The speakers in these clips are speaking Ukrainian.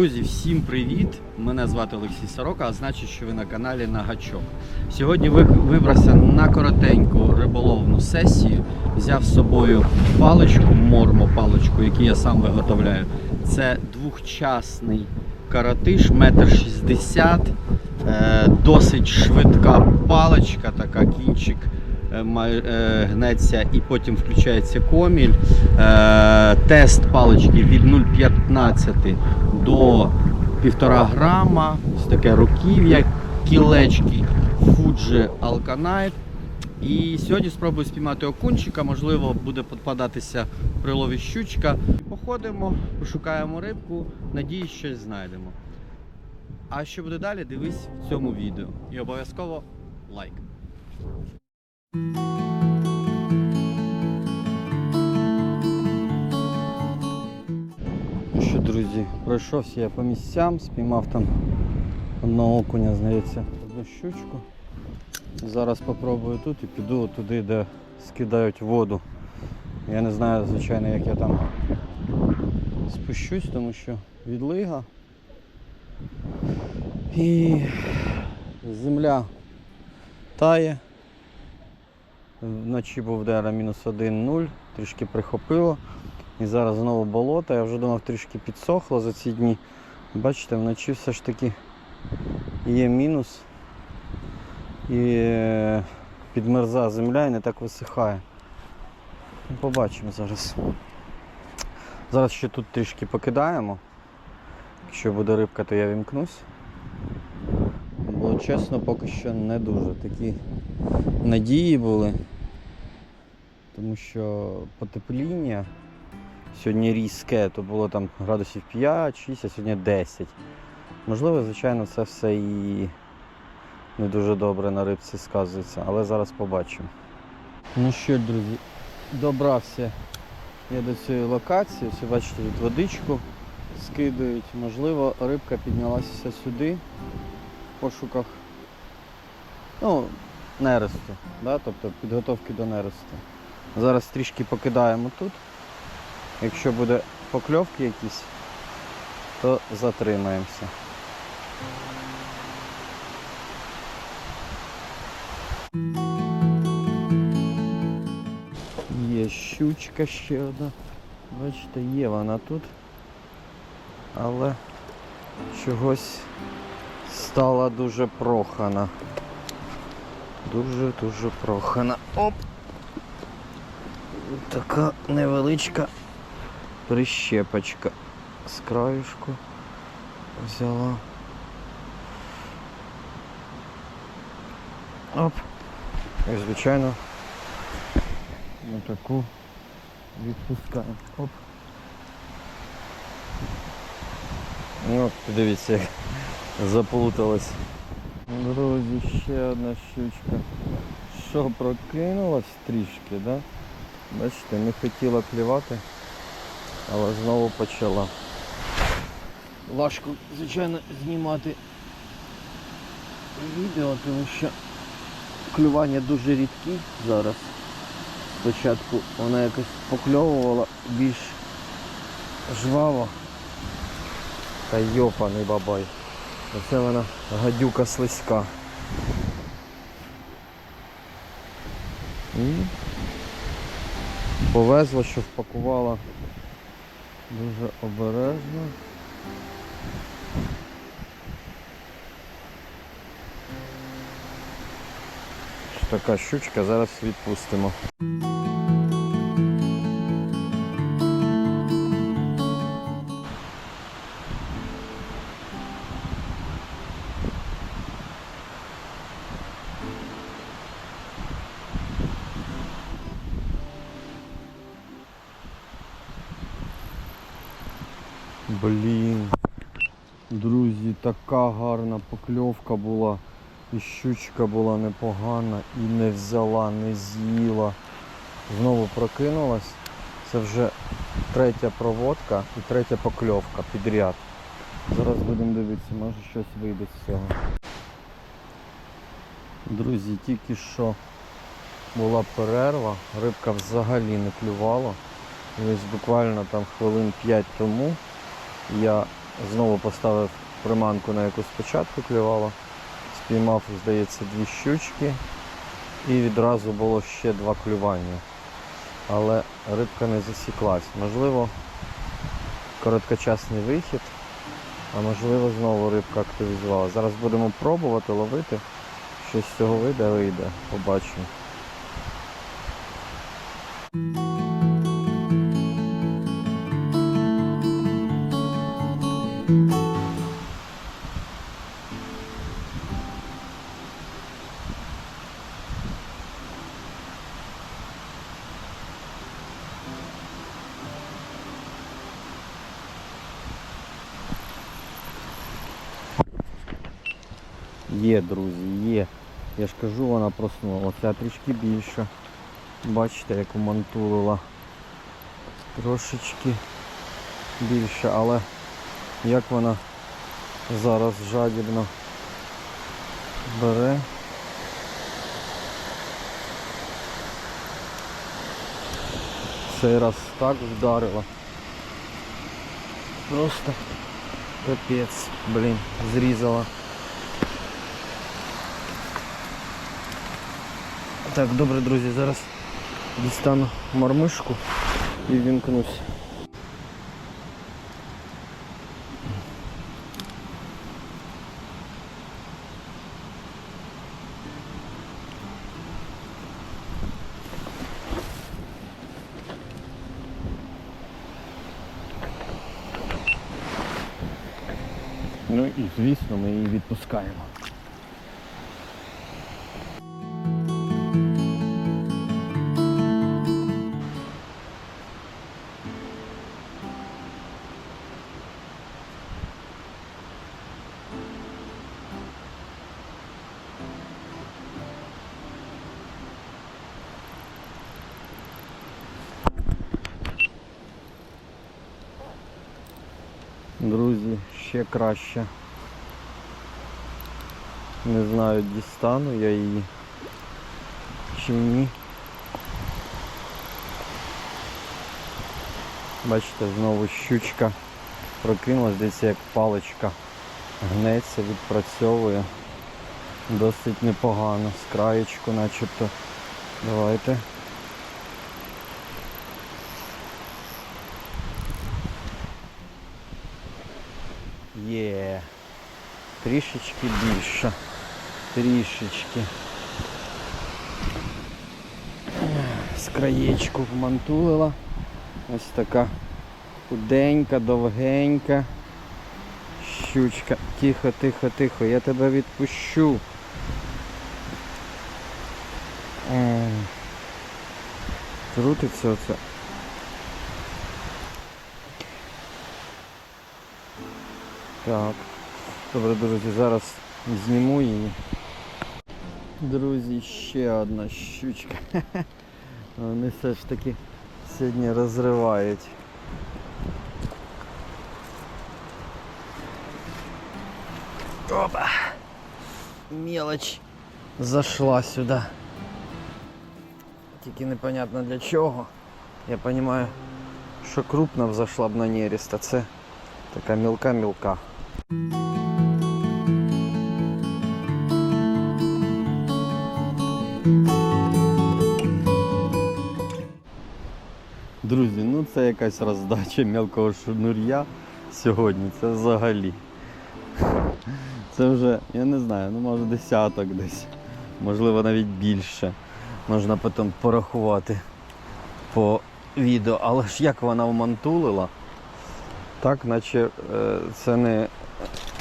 Друзі, всім привіт! Мене звати Олексій Сорока, а значить, що ви на каналі на гачок. Сьогодні вибрався на коротеньку риболовну сесію. Взяв з собою паличку, мормо яку я сам виготовляю. Це двохчасний каратиш, метр шістдесят. Е, досить швидка паличка, така кінчик е, е, гнеться і потім включається коміль. Тест палички від 0,15 до 1,5 грама. Ось таке руків'я, кілечки Fuji Alkanite. І сьогодні спробую спіймати окунчика, можливо, буде попадатися при лові щучка. Походимо, пошукаємо рибку, надіюсь, щось знайдемо. А що буде далі, дивись в цьому відео. І обов'язково лайк. Що, друзі, пройшовся я по місцям, спіймав там одного окуня, здається, одну щучку. Зараз спробую тут і піду туди, де скидають воду. Я не знаю, звичайно, як я там спущусь, тому що відлига. І земля тає. Вночі був дера мінус 1-0, трішки прихопило. І зараз знову болото. Я вже думав трішки підсохло за ці дні. Бачите, вночі все ж таки є мінус. І е, підмерза земля і не так висихає. Ну, Побачимо зараз. Зараз ще тут трішки покидаємо. Якщо буде рибка, то я вімкнусь. Бо чесно, поки що не дуже. Такі надії були. Тому що потепління сьогодні різке, то було там градусів 5-6, а сьогодні 10. Можливо, звичайно, це все і не дуже добре на рибці сказується, але зараз побачимо. Ну що, друзі, добрався я до цієї локації. Ось бачите, тут водичку скидують. Можливо, рибка піднялася сюди в пошуках ну, нересту, да? тобто підготовки до нересту. Зараз трішки покидаємо тут. Якщо буде покльовки якісь, то затримаємося. Є щучка ще одна. Бачите, є вона тут. Але чогось стала дуже прохана. Дуже-дуже прохана. Оп! Така невеличка прищепочка з краюшку взяла. Оп. І звичайно на таку відпускаємо. Оп. Ну, подивіться, як заплуталась. Друзі, ще одна щучка. Що прокинулась трішки, да? Бачите, не хотіла клівати, але знову почала. Важко, звичайно, знімати відео, тому що клювання дуже рідкі зараз. Спочатку вона якось покльовувала більш жваво. Та йопаний бабай. Оце вона гадюка слизька. І повезло, що впакувала дуже обережно. Така щучка, зараз відпустимо. Блін. Друзі, така гарна покльовка була. І щучка була непогана і не взяла, не з'їла. Знову прокинулась. Це вже третя проводка і третя покльовка підряд. Зараз будемо дивитися, може щось вийде з цього. Друзі, тільки що була перерва, рибка взагалі не клювала. Ось буквально там хвилин 5 тому я знову поставив приманку, на яку спочатку клювало. Спіймав, здається, дві щучки. І відразу було ще два клювання. Але рибка не засіклась. Можливо, короткочасний вихід, а можливо знову рибка активізувала. Зараз будемо пробувати ловити. Щось з цього вийде, вийде. Побачимо. Є, друзі, є. Я ж кажу, вона проснула. Трішки більша. Бачите, як умантулила. Трошечки більше, але як вона зараз жадібно бере. Цей раз так вдарила. Просто капець, блін, зрізала. Так, добре, друзі, зараз дістану мармишку і вімкнусь. Ну і звісно ми її відпускаємо. Ще краще. Не знаю, дістану я її чи ні. Бачите, знову щучка прокинулась, десь як паличка гнеться, відпрацьовує. Досить непогано, з краєчку начебто. Давайте. Є. Трішечки більше. Трішечки. З краєчку вмантулила. Ось така худенька, довгенька. Щучка. Тихо, тихо, тихо, я тебе відпущу. М. Крутиться оце. Так. Добре, друзі, зараз зніму її. Друзі, ще одна щучка. Вони все ж таки сьогодні розривають. Опа! Мелочь зашла сюди. Тільки непонятно для чого. Я розумію, що крупна б зайшла б на нерест, а це така мілка-мілка. Друзі, ну це якась роздача мелкого шнур'я сьогодні. Це взагалі. Це вже, я не знаю, ну може десяток десь. Можливо навіть більше. Можна потім порахувати по відео. Але ж як вона вмантулила, так наче е, це не,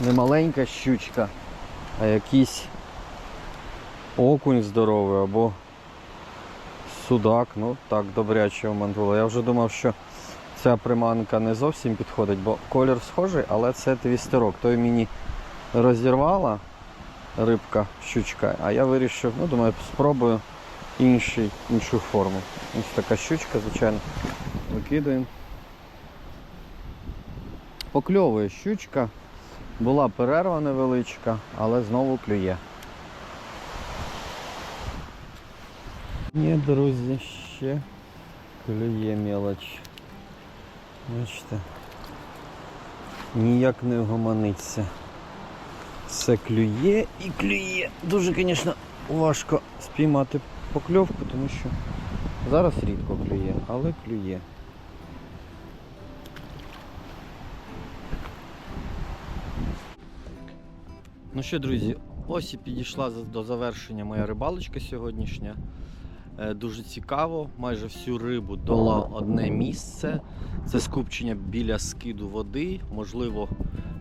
не маленька щучка, а якийсь окунь здоровий або судак, ну так добряче вмантуло. Я вже думав, що ця приманка не зовсім підходить, бо колір схожий, але це твістерок. Той мені розірвала рибка, щучка, а я вирішив, ну думаю, спробую інший, іншу форму. Ось така щучка, звичайно. Викидаємо. Покльовує щучка. Була перерва невеличка, але знову клює. Ні, друзі, ще клює мелоч. Бачите. ніяк не вгомониться. Все клює і клює. Дуже, звісно, важко спіймати покльовку, тому що зараз рідко клює, але клює. Ну що, друзі, ось і підійшла до завершення моя рибалочка сьогоднішня. Е, Дуже цікаво, майже всю рибу дала одне місце. Це скупчення біля скиду води, можливо,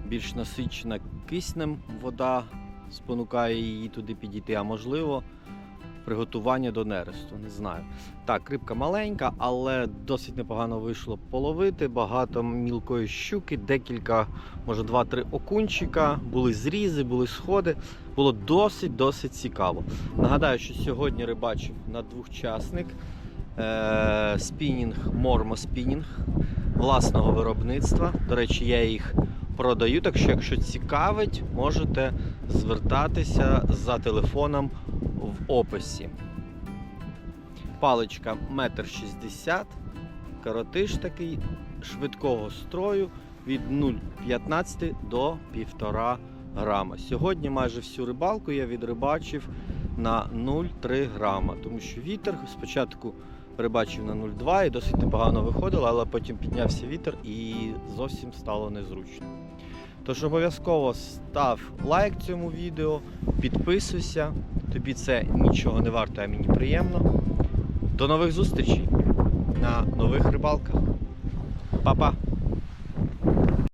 більш насичена киснем вода спонукає її туди підійти, а можливо, приготування до нересту. Не знаю. Так, рибка маленька, але досить непогано вийшло половити. Багато мілкої щуки, декілька, може, два-три окунчика, були зрізи, були сходи. Було досить-досить цікаво. Нагадаю, що сьогодні рибачив на двохчасник е- спінінг, мормоспінінг власного виробництва. До речі, я їх продаю, так що, якщо цікавить, можете звертатися за телефоном в описі. Паличка 1,60 м, коротиш такий швидкого строю від 0,15 до 1,5 грама. Сьогодні майже всю рибалку я відрибачив на 0,3 грама, тому що вітер спочатку рибачив на 0,2 і досить непогано виходило, але потім піднявся вітер і зовсім стало незручно. Тож обов'язково став лайк цьому відео, підписуйся, тобі це нічого не варто, а мені приємно. До нових зустрічей на нових рибалках. Па-па!